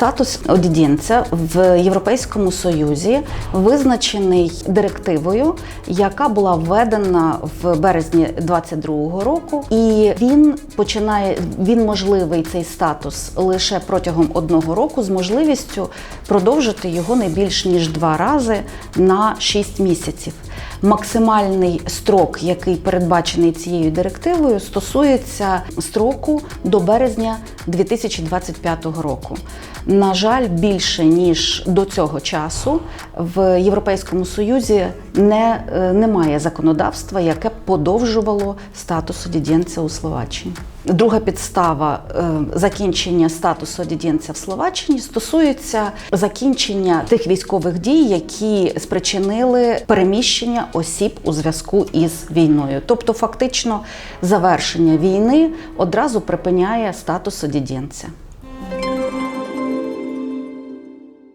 Статус одідінця в Європейському Союзі визначений директивою, яка була введена в березні 2022 року, і він починає він можливий цей статус лише протягом одного року з можливістю продовжити його не більш ніж два рази на 6 місяців. Максимальний строк, який передбачений цією директивою, стосується строку до березня 2025 року. На жаль, більше ніж до цього часу в Європейському Союзі не, е, немає законодавства, яке подовжувало статус одідєнця у Словаччині. Друга підстава е, закінчення статусу одідєнця в Словаччині стосується закінчення тих військових дій, які спричинили переміщення осіб у зв'язку із війною. Тобто, фактично, завершення війни одразу припиняє статус одідєнця.